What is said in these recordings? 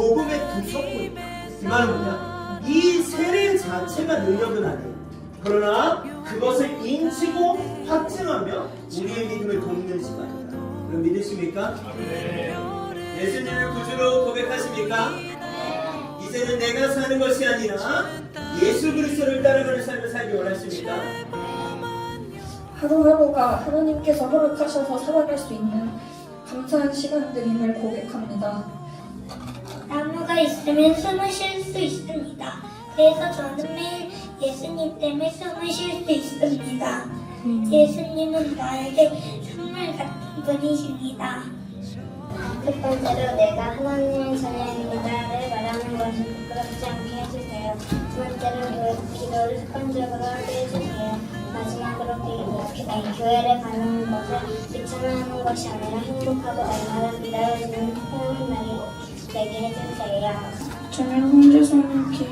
이 말은 뭐냐? 이 세례 자체가 능력은 아니에요. 그러나 그것을 인치고 확증하며 우리의 믿음을 돕는 시간이다. 그럼 믿으십니까? 예수님을 구주로 고백하십니까? 이제는 내가 사는 것이 아니라 예수 그리스도를 따라가는 삶을 살기 원하십니까? 하루하루가 하나님께서 허락하셔서 살아갈 수 있는 감사한 시간들임을 고백합니다. 나무가 있으면 숨을 쉴 수 있습니다. 그래서 저는 매일 예수님 때문에 숨을 쉴 수 있습니다. 예수님은 나에게 선물 같은 분이십니다. 첫 번째로 내가 하나님의 자녀입니다를 말하는 것을 부끄럽지 않게 해주세요. 두 번째로 교- 기도를 습관적으로 하게 해주세요. 마지막으로 기- 네, 교회를 가는 것을 귀찮아하는 것이 아니라 행복하고 날마다 기다려지는 저는 혼자 서는 길,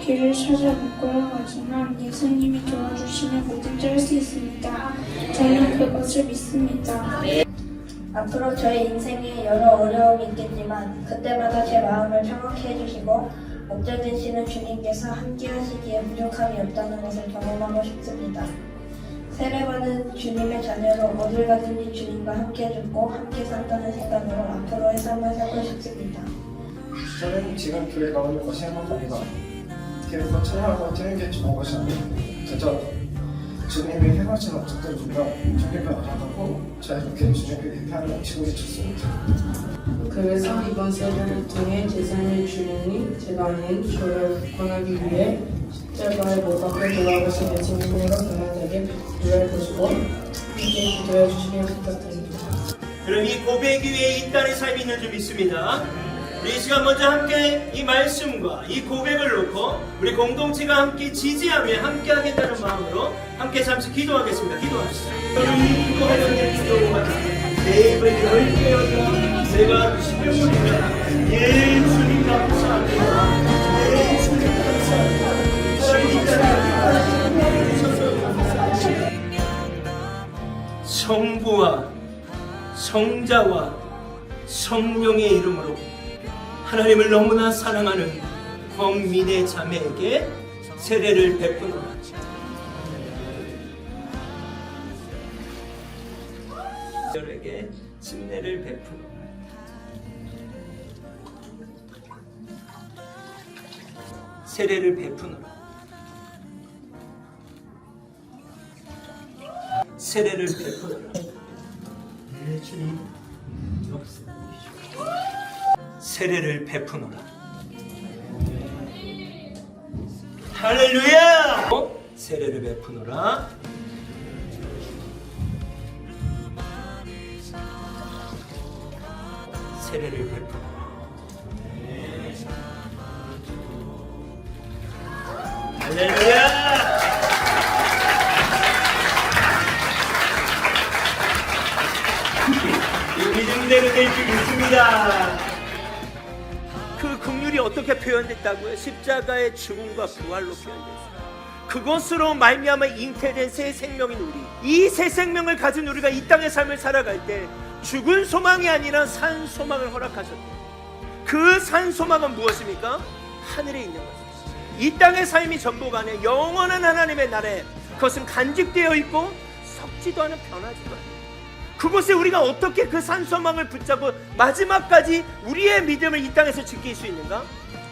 길을 찾아 못 걸어가지만 예수님이 도와주시면 뭐든지 할 수 있습니다. 저는 그것을 믿습니다. 앞으로 저의 인생에 여러 어려움이 있겠지만 그때마다 제 마음을 평안케 해주시고 목적이시는 주님께서 함께 하시기에 부족함이 없다는 것을 경험하고 싶습니다. 세례받은 주님의 자녀로 어딜 가든지 주님과 함께 죽고 함께 산다는 생각으로 앞으로의 삶을 살고 싶습니다. 저는 지금 교회가 오는 것이 행복합니다. 교회에서 찬양하고 뛰는 게 좋은 것이 아니고 진짜 주님이 행하신 어쨌든 우리가 주님을 알아가고 자유롭게 주님께 대표하는 넘치고 미쳤습니다. 그래서 이번 세례를 통해 제3의 주님이 제가 아닌 저를 구원하기 위해 십자가에 못 박혀 돌아가신 예수님으로 변화되게 기도해 보시고 함께 기도해 주시길 부탁드립니다. 그럼 이 고백 위에 이 딸의 삶이 있는 줄 믿습니다. 이 시간 먼저 함께 이 말씀과 이 고백을 놓고 우리 공동체가 함께 지지하며 함께 하겠다는 마음으로 함께 잠시 기도하겠습니다. 기도합시다. 기도가 내 입을 열게 내가 예수님 감사합니다. 예수님 감사합니다. 성부와 성자와 성령의 이름으로 하나님을 너무나 사랑하는 권민의 자매에게 세례를 베푸노라. 에게 침례를 베푸노라. 세례를 베푸노라. 세례를 베푸노라. 네, 주님 역사 세례를 베푸노라. 할렐루야! 어? 세례를 베푸노라. 세례를 베푸노라. 할렐루야! 이 믿음대로 될 줄 믿습니다. 그 긍휼이 어떻게 표현됐다고요? 십자가의 죽음과 부활로 표현됐어요. 그것으로 말미암아 잉태된 새 생명인 우리. 이 새 생명을 가진 우리가 이 땅의 삶을 살아갈 때 죽은 소망이 아니라 산 소망을 허락하셨대요. 그 산 소망은 무엇입니까? 하늘에 있는 것입니다. 이 땅의 삶이 전부가 아니라 영원한 하나님의 나라에 그것은 간직되어 있고 썩지도 않은 변하지도 않아요. 그곳에 우리가 어떻게 그 산소망을 붙잡고 마지막까지 우리의 믿음을 이 땅에서 지킬 수 있는가?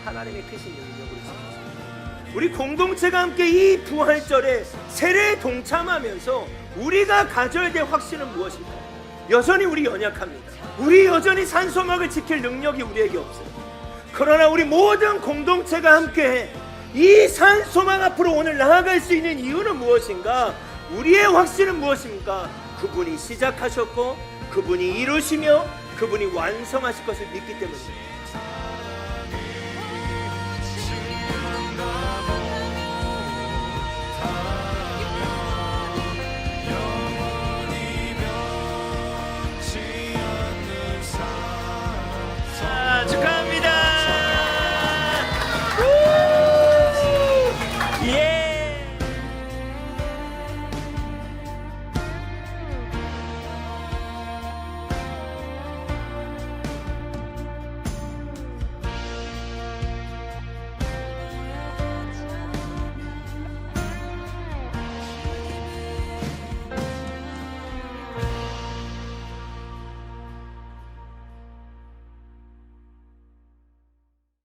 하나님의 크신 능력으로 지킵니다. 우리 공동체가 함께 이 부활절에 세례에 동참하면서 우리가 가져야 될 확신은 무엇일까? 여전히 우리 연약합니다. 우리 여전히 산소망을 지킬 능력이 우리에게 없어요. 그러나 우리 모든 공동체가 함께 이 산소망 앞으로 오늘 나아갈 수 있는 이유는 무엇인가? 우리의 확신은 무엇입니까? 그분이 시작하셨고 그분이 이루시며 그분이 완성하실 것을 믿기 때문입니다.